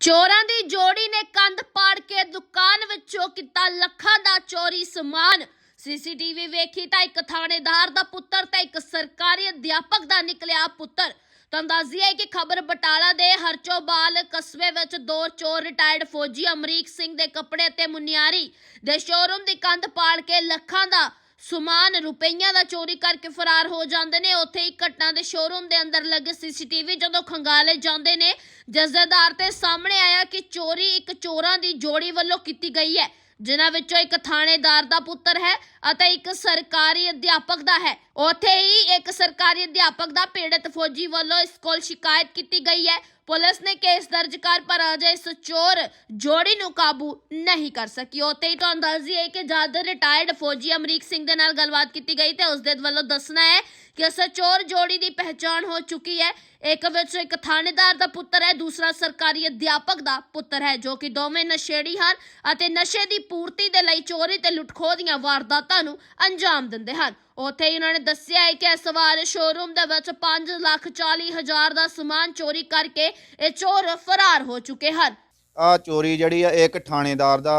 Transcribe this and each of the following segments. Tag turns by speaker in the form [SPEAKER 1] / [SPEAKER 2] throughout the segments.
[SPEAKER 1] ਚੋਰਾਂ ਦੀ ਜੋੜੀ ਨੇ ਕੰਧ ਪਾੜ ਕੇ ਦੁਕਾਨ ਵਿੱਚੋਂ ਕੀਤਾ ਲੱਖਾਂ ਦਾ ਚੋਰੀ ਸਮਾਨ। ਸੀਸੀਟੀਵੀ ਵੇਖੀ ਤਾਂ ਇੱਕ ਥਾਣੇਦਾਰ ਦਾ ਪੁੱਤਰ ਤੇ ਇੱਕ ਸਰਕਾਰੀ ਅਧਿਆਪਕ ਦਾ ਨਿਕਲਿਆ ਪੁੱਤਰ। ਤਾਂ ਦੱਸਦੀ ਹੈ ਕਿ ਖਬਰ ਬਟਾਲਾ ਦੇ ਹਰਚੋਬਾਲ ਕਸਬੇ ਵਿੱਚ ਦੋ ਚੋਰ ਰਿਟਾਇਰਡ ਫੌਜੀ ਅਮਰੀਕ ਸਿੰਘ ਦੇ ਕੱਪੜੇ ਅਤੇ ਮੁਨਿਆਰੀ ਦੇ ਸ਼ੋਰੂਮ ਦੀ ਕੰਧ ਪਾੜ ਕੇ ਲੱਖਾਂ ਦਾ ਸਮਾਨ ਰੁਪਈਆਂ ਦਾ ਚੋਰੀ ਕਰਕੇ ਫਰਾਰ ਹੋ ਜਾਂਦੇ ਨੇ। ਉੱਥੇ ਹੀ ਘਟਨਾ ਦੇ ਸ਼ੋਰੂਮ ਦੇ ਅੰਦਰ ਲੱਗੇ ਸੀਸੀਟੀਵੀ ਜਦੋਂ ਖੰਗਾਲੇ ਜਾਂਦੇ ਨੇ। ਜਿਸ ਦੇ ਆਧਾਰ ਤੇ ਸਾਹਮਣੇ ਆਇਆ ਕਿ ਚੋਰੀ ਇੱਕ ਚੋਰਾਂ ਦੀ ਜੋੜੀ ਵੱਲੋਂ ਕੀਤੀ ਗਈ ਹੈ, ਜਿਨ੍ਹਾਂ ਵਿੱਚੋਂ ਇੱਕ ਥਾਣੇਦਾਰ ਦਾ ਪੁੱਤਰ ਹੈ ਅਤੇ ਇੱਕ ਸਰਕਾਰੀ ਅਧਿਆਪਕ ਦਾ ਹੈ। ਉੱਥੇ ਹੀ ਇੱਕ ਸਰਕਾਰੀ ਅਧਿਆਪਕ ਦਾ ਪੀੜਤ ਫੌਜੀ ਵੱਲੋਂ ਇਸ ਕੋਲ ਸ਼ਿਕਾਇਤ ਕੀਤੀ ਗਈ ਹੈ। ਪੁਲਿਸ ਨੇ ਕੇਸ ਦਰਜ ਕਰ ਪਰ ਅਜੇ ਇਸ ਚੋਰ ਜੋੜੀ ਨੂੰ ਕਾਬੂ ਨਹੀਂ ਕਰ ਸਕੀ। ਉੱਥੇ ਹੀ ਤੁਹਾਨੂੰ ਦੱਸ ਦਈਏ ਕਿ ਜਦ ਰਿਟਾਇਰਡ ਫੌਜੀ ਅਮਰੀਕ ਸਿੰਘ ਦੇ ਨਾਲ ਗੱਲਬਾਤ ਕੀਤੀ ਗਈ ਤੇ ਉਸ ਦੇ ਵੱਲੋਂ ਦੱਸਣਾ ਹੈ ਕਿ ਇਸ ਚੋਰ ਜੋੜੀ ਦੀ ਪਹਿਚਾਣ ਹੋ ਚੁੱਕੀ ਹੈ। ਇੱਕ ਵਿੱਚ ਇੱਕ ਥਾਣੇਦਾਰ ਦਾ ਪੁੱਤਰ ਹੈ, ਦੂਸਰਾ ਸਰਕਾਰੀ ਅਧਿਆਪਕ ਦਾ ਪੁੱਤਰ ਹੈ, ਜੋ ਕਿ ਦੋਵੇਂ ਨਸ਼ੇੜੀ ਹਨ ਅਤੇ ਨਸ਼ੇ ਦੀ ਪੂਰਤੀ ਦੇ ਲਈ ਚੋਰੀ ਤੇ ਲੁੱਟਖੋ ਦੀਆਂ ਵਾਰਦਾਤਾਂ ਨੂੰ ਅੰਜਾਮ ਦਿੰਦੇ ਹਨ। ਉੱਥੇ ਹੀ ਉਹਨਾਂ ਨੇ ਦੱਸਿਆ ਹੈ ਕਿ ਇਸ ਵਾਰ ਸ਼ੋਰੂਮ ਦੇ ਵਿੱਚ 5 ਲੱਖ 40 ਹਜ਼ਾਰ ਦਾ ਸਮਾਨ ਚੋਰੀ ਕਰਕੇ ਇਹ ਚੋਰ ਫਰਾਰ ਹੋ ਚੁੱਕੇ ਹਨ।
[SPEAKER 2] ਆ ਚੋਰੀ ਜਿਹੜੀ ਆ, ਇੱਕ ਥਾਣੇਦਾਰ ਦਾ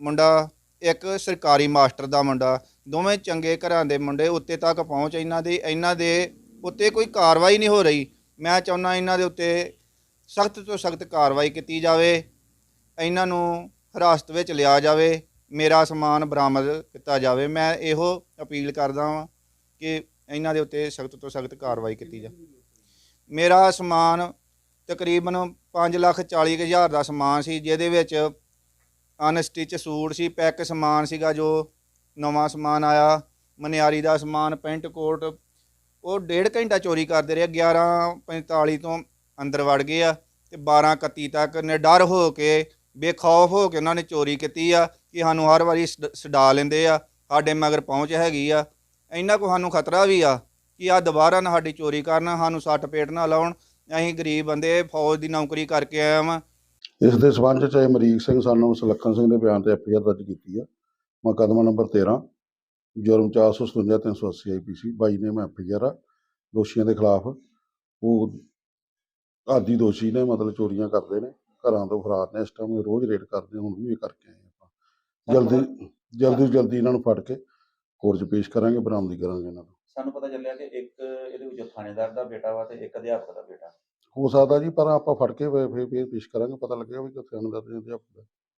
[SPEAKER 2] ਮੁੰਡਾ, ਇੱਕ ਸਰਕਾਰੀ ਮਾਸਟਰ ਦਾ ਮੁੰਡਾ, ਦੋਵੇਂ ਚੰਗੇ ਘਰਾਂ ਦੇ ਮੁੰਡੇ ਉੱਤੇ ਤੱਕ ਪਹੁੰਚ ਇਹਨਾਂ ਦੀ, ਇਹਨਾਂ ਦੇ ਉੱਤੇ ਕੋਈ ਕਾਰਵਾਈ ਨਹੀਂ ਹੋ ਰਹੀ। ਮੈਂ ਚਾਹੁੰਦਾ ਇਹਨਾਂ ਦੇ ਉੱਤੇ ਸਖਤ ਤੋਂ ਸਖਤ ਕਾਰਵਾਈ ਕੀਤੀ ਜਾਵੇ, ਇਹਨਾਂ ਨੂੰ ਹਿਰਾਸਤ ਵਿੱਚ ਲਿਆ ਜਾਵੇ, ਮੇਰਾ ਸਮਾਨ ਬਰਾਮਦ ਕੀਤਾ ਜਾਵੇ। ਮੈਂ ਇਹੋ ਅਪੀਲ ਕਰਦਾ ਹਾਂ ਕਿ ਇਹਨਾਂ ਦੇ ਉੱਤੇ ਸਖਤ ਤੋਂ ਸਖਤ ਕਾਰਵਾਈ ਕੀਤੀ ਜਾ ਮੇਰਾ ਸਮਾਨ ਤਕਰੀਬਨ 5 ਲੱਖ 40 ਕੁ ਹਜ਼ਾਰ ਦਾ ਸਮਾਨ ਸੀ, ਜਿਹਦੇ ਵਿੱਚ ਅਨਸਟਿਚ ਸੂਟ ਸੀ ਪੈਕ ਸਮਾਨ ਸੀਗਾ ਜੋ ਨਵਾਂ ਸਮਾਨ ਆਇਆ, ਮਨਿਆਰੀ ਦਾ ਸਮਾਨ, ਪੈਂਟ ਕੋਟ, ਉਹ ਡੇਢ ਘੰਟਾ ਚੋਰੀ ਕਰਦੇ ਰਹੇ 11:45 ਤੋਂ ਅੰਦਰ ਵੜ ਗਏ ਆ ਤੇ 12:31 ਤੱਕ ਨਿਡਰ ਹੋ ਕੇ, ਬੇਖੌਫ ਹੋ ਕੇ ਉਹਨਾਂ ਨੇ ਚੋਰੀ ਕੀਤੀ ਆ ਕਿ ਸਾਨੂੰ ਹਰ ਵਾਰੀ ਛਡ- ਛਡਾ ਲੈਂਦੇ ਆ, ਸਾਡੇ ਮਗਰ ਪਹੁੰਚ ਹੈਗੀ ਆ ਇੰਨਾ ਕੋ ਸਾਨੂੰ ਖਤਰਾ ਵੀ ਆ ਕਿ ਆ ਦੁਬਾਰਾ ਨਾ ਸਾਡੀ ਚੋਰੀ ਕਰਨ ਸਾਨੂੰ ਸੱਟ ਪੇਟ ਨਾ ਲਾਉਣ। ਅਸੀਂ ਗਰੀਬ ਬੰਦੇ ਫੌਜ ਦੀ ਨੌਕਰੀ ਕਰਕੇ ਆਏ ਵਾਂ
[SPEAKER 3] ਇਸ ਦੇ ਸਬੰਧ ਚ ਅਮਰੀਕ ਸਿੰਘ ਸਾਨੂੰ ਸੁਲੱਖਣ ਸਿੰਘ ਦੇ ਬਿਆਨ ਤੇ ਐਫਆਈਆਰ ਦਰਜ ਕੀਤੀ ਹੈ ਮੁਕੱਦਮਾ ਨੰਬਰ 13 ਜੁਰਮ 457 380 ਆਈਪੀਸੀ 22 ਨੇ ਮੈਂ ਐਫਆਈਆਰ ਆ। ਦੋਸ਼ੀਆਂ ਦੇ ਖਿਲਾਫ ਉਹ ਆਦੀ ਦੋਸ਼ੀ ਨੇ ਮਤਲਬ ਚੋਰੀਆਂ ਕਰਦੇ ਨੇ ਘਰਾਂ ਤੋਂ ਫਰਾਰ ਨੇ। ਇਸ ਟਾਈਮ ਰੋਜ਼ ਰੇਡ ਕਰਦੇ ਹੁਣ ਵੀ ਇਹ ਕਰਕੇ ਆਏ ਆਪਾਂ। ਜਲਦੀ ਜਲਦੀ ਜਲਦੀ ਇਹਨਾਂ ਨੂੰ ਫੜ ਕੇ ਕੋਰਟ 'ਚ ਪੇਸ਼ ਕਰਾਂਗੇ ਬਰਾਮਦੀ ਕਰਾਂਗੇ ਇਹਨਾਂ ਨੂੰ
[SPEAKER 4] ਸਾਨੂੰ ਪਤਾ ਚੱਲਿਆ ਕਿ ਇੱਕ ਇਹਦੇ ਵਿੱਚ ਥਾਣੇਦਾਰ ਦਾ ਬੇਟਾ ਵਾ ਤੇ ਇੱਕ ਅਧਿਆਪਕ ਦਾ ਬੇਟਾ।
[SPEAKER 3] ਹੋ ਸਕਦਾ ਜੀ ਪਰ ਆਪਾਂ ਫੜ ਕੇ ਫਿਰ ਫਿਰ ਪੇਸ਼ ਕਰਾਂਗੇ ਪਤਾ ਲੱਗੇਗਾ ਵੀ ਕਿੱਥੇ ਅਨਦਰ ਦੇ ਅਧਿਆਪਕ ਦਾ।